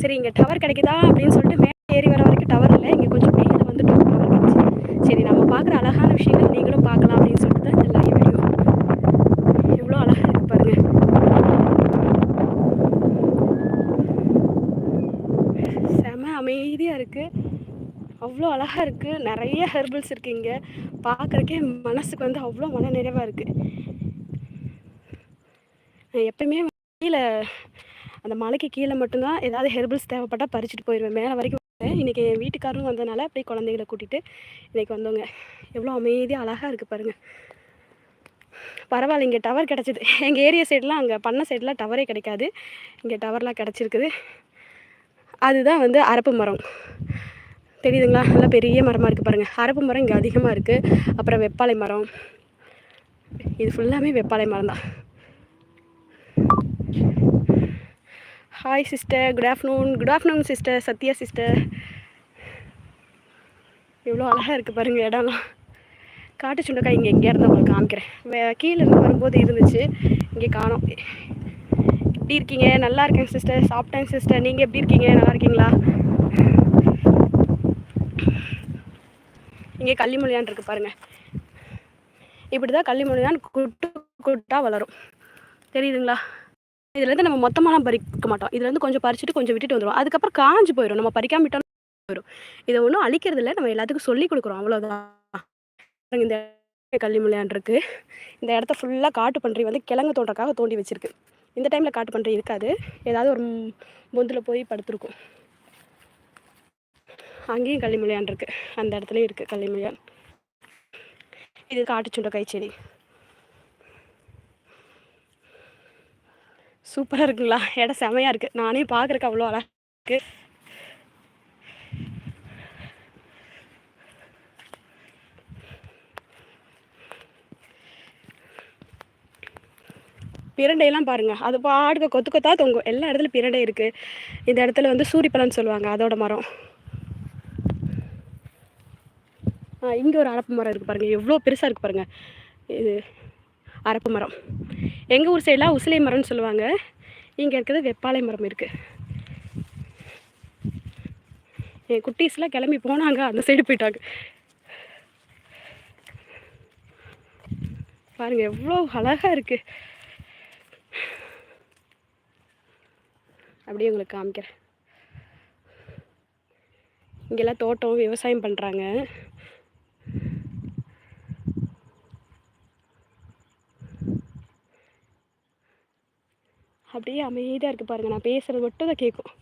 சரி இங்கே டவர் கிடைக்குதா அப்படின்னு சொல்லிட்டு மேலே ஏறி வர வரைக்கும் டவர் இல்லை. இங்கே கொஞ்சம் மேலே வந்துட்டு டவர் கிடச்சி சரி நம்ம பார்க்குற அழகான விஷயங்கள் நீங்களும் பார்க்கலாம் அப்படின்னு சொல்லிட்டு தான் இந்த லைவ் வீடியோ எவ்வளோ அழகாக இருக்குது பாருங்கள் செம அமைதியாக இருக்குது அவ்வளோ அழகாக இருக்குது நிறைய ஹெர்பல்ஸ் இருக்குது இங்கே. பார்க்குறக்கே மனசுக்கு வந்து அவ்வளோ மன நிறைவாக இருக்குது எப்பயுமே வெளியில் அந்த மலைக்கு கீழே மட்டும்தான் ஏதாவது ஹெர்பல்ஸ் தேவைப்பட்டால் பறிச்சுட்டு போயிடுவேன் மேலே வரைக்கும் வரேன். இன்னைக்கு என் வீட்டுக்காரரும் வந்ததுனால அப்படியே குழந்தைகளை கூட்டிகிட்டு இன்னைக்கு வந்தோங்க. எவ்வளோ அமைதியாக அழகாக இருக்குது பாருங்கள் பரவாயில்ல இங்கே டவர் கிடச்சிது. எங்கள் ஏரியா சைடெலாம் அங்கே பண்ண சைடெலாம் டவரே கிடைக்காது. இங்கே டவர்லாம் கிடச்சிருக்குது. அதுதான் வந்து அரப்பு மரம். தெரியுதுங்களா? நல்லா பெரிய மரமாக இருக்குது பாருங்கள் அரப்பு மரம் இங்கே அதிகமாக இருக்குது அப்புறம் வெப்பாலை மரம். இது ஃபுல்லாமே வெப்பாலை மரம் தான் hi sister good afternoon good afternoon sister Sathya sister எவ்வளோ அழகாக இருக்குது பாருங்கள் இடம்லாம். காட்டு சுண்டைக்காய் இங்கே எங்கேயா இருந்தால் உங்களுக்கு காமிக்கிறேன். வே கீழே இருந்து வரும்போது இருந்துச்சு. இங்கே காணோம். எப்படி இருக்கீங்க? நல்லா இருக்கேன் சிஸ்டர் சாப்பிட்டேன் சிஸ்டர் நீங்கள் எப்படி இருக்கீங்க? நல்லா இருக்கீங்களா? இங்கே கள்ளிமொழியான் இருக்கு பாருங்கள் இப்படி தான் கள்ளிமொழியான் குட்டு குட்டாக வளரும். தெரியுதுங்களா? இதுலேருந்து நம்ம மொத்தமாகலாம் பறிக்க மாட்டோம். இதுலேருந்து கொஞ்சம் பறிச்சுட்டு கொஞ்சம் விட்டுட்டு வந்துடும் அதுக்கப்புறம் காஞ்சு போயிடும் நம்ம பறிக்காம விட்டோம் போயிடும் இதை ஒன்றும் அழிக்கிறது இல்லை நம்ம எல்லாத்துக்கும் சொல்லி கொடுக்குறோம். அவ்வளோதான் இந்த கள்ளிமலையான் இருக்கு. இந்த இடத்த ஃபுல்லாக காட்டு பன்றி வந்து கிழங்கு தோன்றக்காக தோண்டி வச்சிருக்கு. இந்த டைமில் காட்டு பன்றி இருக்காது. ஏதாவது ஒரு பொந்தில் போய் படுத்துருக்கும். அங்கேயும் கள்ளிமலையான் இருக்கு. அந்த இடத்துலையும் இருக்குது கள்ளிமலையான் இது காட்டு சுண்டைக்காய் சூப்பராக இருக்குங்களா இடம் செமையாக இருக்குது நானே பார்க்குறக்கு அவ்வளோ அழகாக இருக்குது பிரண்டையெல்லாம் பாருங்கள் அது பாடுக்க கொத்து கொத்தா தொங்கும். எல்லா இடத்துலையும் பிரண்டை இருக்குது இந்த இடத்துல வந்து சூரியப்பழம்னு சொல்லுவாங்க. அதோட மரம். ஆ இங்கே ஒரு அழப்பு மரம் இருக்குது பாருங்கள் எவ்வளோ பெருசாக இருக்குது பாருங்கள் இது அரப்பு மரம். எங்கள் ஊர் சைடெலாம் உசிலை மரம்னு சொல்லுவாங்க. இங்கே இருக்கிறது வெப்பாலை மரம் இருக்குது என் குட்டீஸ்லாம் கிளம்பி போனாங்க. அந்த சைடு போயிட்டாங்க. பாருங்கள் எவ்வளோ அழகாக இருக்குது அப்படியே உங்களுக்கு காமிக்கிறேன். இங்கெல்லாம் தோட்டம் விவசாயம் பண்ணுறாங்க அப்படியே அமைதியாக இருக்குது பாருங்கள் நான் பேசுகிறது மட்டும் தான் கேட்கும்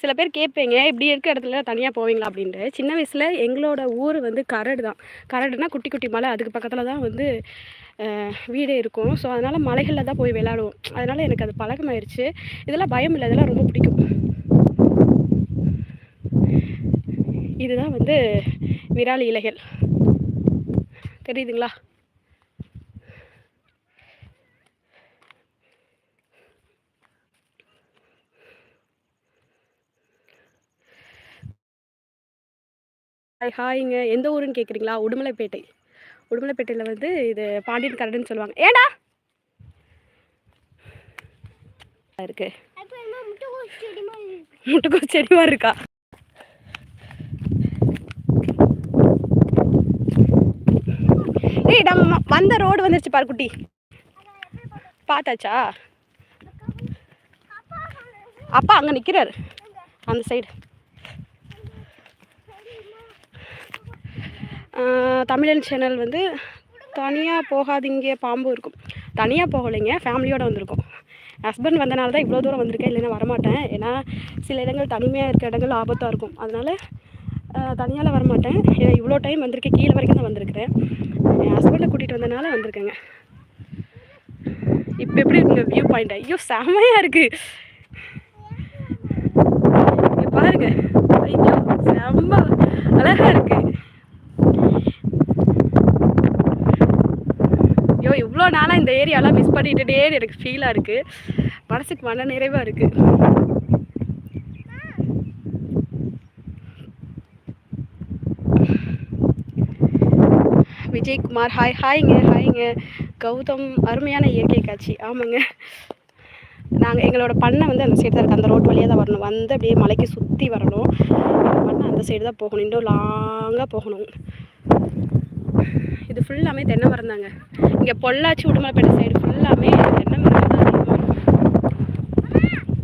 சில பேர் கேட்பீங்க இப்படி இருக்க இடத்துல தனியாக போவீங்களா அப்படின்ட்டு. சின்ன வயசில் எங்களோட ஊர் வந்து கரடு தான். கரடுனா குட்டி குட்டி மலை அதுக்கு பக்கத்தில் தான் வந்து வீடே இருக்கும். ஸோ அதனால் மலைகளில் தான் போய் விளாடுவோம் அதனால் எனக்கு அது பழக்கமாயிருச்சு. இதெல்லாம் பயம் இல்லை. இதெல்லாம் ரொம்ப பிடிக்கும். இதுதான் வந்து விராலி இலைகள். தெரியுதுங்களா ஹாய் ஹாய்ங்க எந்த ஊருன்னு கேட்குறீங்களா உடுமலைப்பேட்டை. உடுமலைப்பேட்டையில் வந்து இது பாண்டியன் கரடுன்னு சொல்லுவாங்க. ஏடா? இருக்கு? முட்டைக்கோஸ் செடி மாதிரி இருக்கா? நம்ம வந்த ரோடு வந்துருச்சு பாரு குட்டி. பார்த்தாச்சா? அப்பா அங்கே நிற்கிறாரு அந்த சைடு தமிழன் சேனல் வந்து தனியாக போகாதீங்க பாம்பு இருக்கும். தனியாக போகலைங்க ஃபேமிலியோடு வந்திருக்கோம். ஹஸ்பண்ட் வந்தனால தான் இவ்வளோ தூரம் வந்திருக்கேன் இல்லைன்னா வரமாட்டேன். ஏன்னா சில இடங்கள் தனிமையாக இருக்க இடங்கள் ஆபத்தாக இருக்கும். அதனால் தனியால் வரமாட்டேன். ஏன்னா இவ்வளோ டைம் வந்திருக்கேன். கீழே வரைக்கும் தான் வந்திருக்கிறேன். என் ஹஸ்பண்டை கூட்டிகிட்டு வந்தனால வந்திருக்கேங்க. இப்போ எப்படி இருக்குங்க வியூ பாயிண்ட் ஐயோ செமையாக இருக்குது பாருங்க. ஐயோ செம்ம அழகாக இருக்குது ஐயோ இவ்வளோ நாளாக இந்த ஏரியாலாம் மிஸ் பண்ணிட்டுட்டே எனக்கு ஃபீலாக இருக்குது மனசுக்கு மன நிறைவாக இருக்குது விஜயகுமார். ஹாய் ஹாய்ங்க ஹாய்ங்க கௌதம் அருமையான இயற்கை காட்சி. ஆமாங்க. நாங்கள் எங்களோட பண்ணை வந்து அந்த சைடு தான் இருக்குது அந்த ரோட் வழியாக தான் வரணும். வந்து அப்படியே மலைக்கு சுற்றி வரணும். பண்ணை அந்த சைடு தான் போகணும். இன்னும் லாங்காக போகணும். இது ஃபுல்லாமே தென்னை மரம் தாங்க. இங்கே பொள்ளாச்சி உடுமலைப்பேட்டை சைடு ஃபுல்லாமே தென்னை மரம் தான்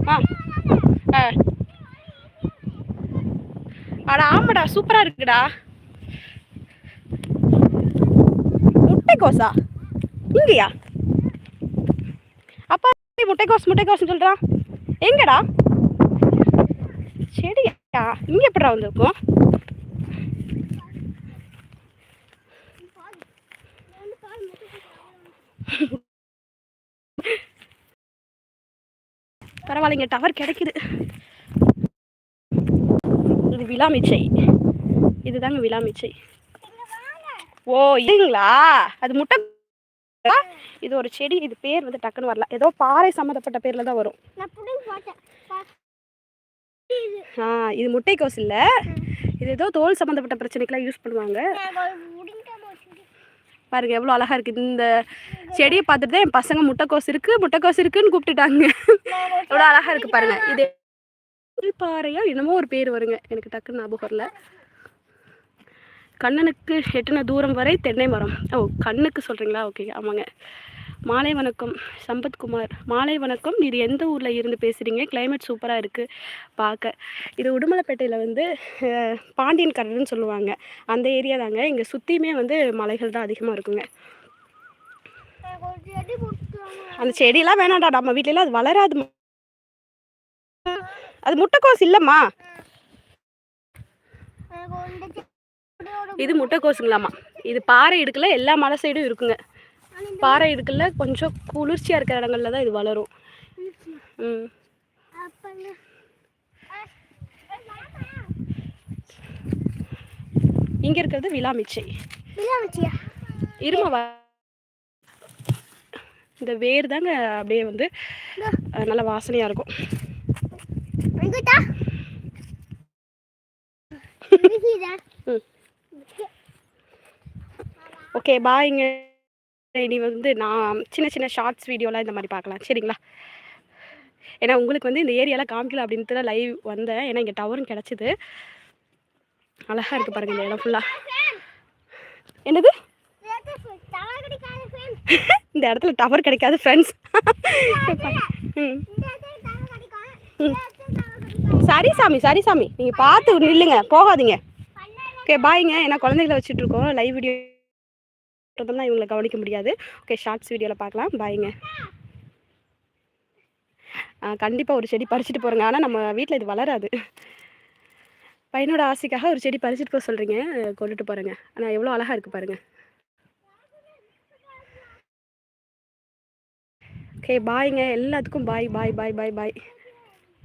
ஆ. ஆ. ஆமாடா. சூப்பராக இருக்குடா. முட்டைக்கோசா? இங்கேயா? அப்பா முட்டைக்கோஸ் முட்டைக்கோஸ்னு சொல்கிறான் எங்கடா? செடியா? இங்கே எப்படா வந்திருக்கும்? பரவாயில்லைங்க டவர் கிடைக்குது. இது விலாமிச்சை இதுதாங்க விலாமிச்சை ஓ இதுங்களா அது முட்டை இது ஒரு செடி இது பேர் வந்து டக்குன்னு வரல. ஏதோ பாறை சம்மந்தப்பட்ட பேர்ல தான் வரும். ஆ இது முட்டைக்கோஸ் இல்ல. இது ஏதோ தோல் சம்மந்தப்பட்ட பிரச்சனைக்கெல்லாம் யூஸ் பண்ணுவாங்க. பாருங்க எவ்வளோ அழகா இருக்கு. இந்த செடியை பார்த்துட்டு தான் என் பசங்க முட்டைக்கோஸ் இருக்கு முட்டைக்கோஸ் இருக்குன்னு கூப்பிட்டுட்டாங்க. எவ்வளோ அழகா இருக்கு பாருங்க. இது பாறையா என்னமோ ஒரு பேர் வருங்க. எனக்கு டக்குன்னு ஞாபகம் வரல. கண்ணனுக்கு எட்டின தூரம் வரை தென்னை மரம். ஓ கண்ணுக்கு சொல்கிறீங்களா ஓகே ஆமாங்க. மாலை வணக்கம் சம்பத்குமார் மாலை வணக்கம். இது எந்த ஊரில் இருந்து பேசுகிறீங்க கிளைமேட் சூப்பராக இருக்குது பார்க்க இது உடுமலைப்பேட்டையில் வந்து பாண்டியன் கடல்னு சொல்லுவாங்க. அந்த ஏரியா தாங்க. இங்கே சுற்றியுமே வந்து மலைகள் தான் அதிகமாக இருக்குங்க. அந்த செடியெல்லாம் வேணாம்டா. நம்ம வீட்டிலலாம் அது வளராது. அது முட்டைக்கோஸ் இல்லைம்மா. இது முட்டைக்கோசுங்களாம்மா இது பாறை இடுக்கில் எல்லா மலை சைடும் இருக்குங்க. பாறை இடுக்கில் கொஞ்சம் குளிர்ச்சியாக இருக்கிற இடங்கள்ல தான் இது வளரும். ம். இங்கே இருக்கிறது விலாமிச்சை இரும இந்த வேர் தாங்க அப்படியே வந்து நல்ல வாசனையாக இருக்கும். ம். ஓகே பாய்ங்க இனி வந்து நான் சின்ன சின்ன ஷார்ட்ஸ் வீடியோலாம் இந்த மாதிரி பார்க்கலாம். சரிங்களா? ஏன்னா உங்களுக்கு வந்து இந்த ஏரியாலாம் காமிக்கல அப்படின்ட்டு தான் லைவ் வந்தேன். ஏன்னா இங்கே டவரும் கிடச்சிது. அழகாக இருக்குது பாருங்கள் இந்த இடம் ஃபுல்லாக என்னது? இந்த இடத்துல டவர் கிடைக்காது ஃப்ரெண்ட்ஸ் ம். சரி சாமி சரி சாமி. நீங்கள் பார்த்து நில்லுங்க போகாதீங்க. ஓகே பாய்ங்க ஏன்னா குழந்தைகளை வச்சுட்டு இருக்கோம் லைவ் வீடியோ இருந்தோம்னா இவங்களை கவனிக்க முடியாது. ஓகே ஷார்ட்ஸ் வீடியோவில் பார்க்கலாம். பாய்ங்க கண்டிப்பாக ஒரு செடி பறிச்சுட்டு போகிறேங்க ஆனால் நம்ம வீட்டில் இது வளராது. பையனோட ஆசைக்காக ஒரு செடி பறிச்சுட்டு போக சொல்கிறீங்க கொண்டுட்டு போகிறேங்க ஆனால் எவ்வளோ அழகாக இருக்குது பாருங்கள் ஓகே பாய்ங்க எல்லாத்துக்கும் பாய் பாய் பாய் பாய் பாய்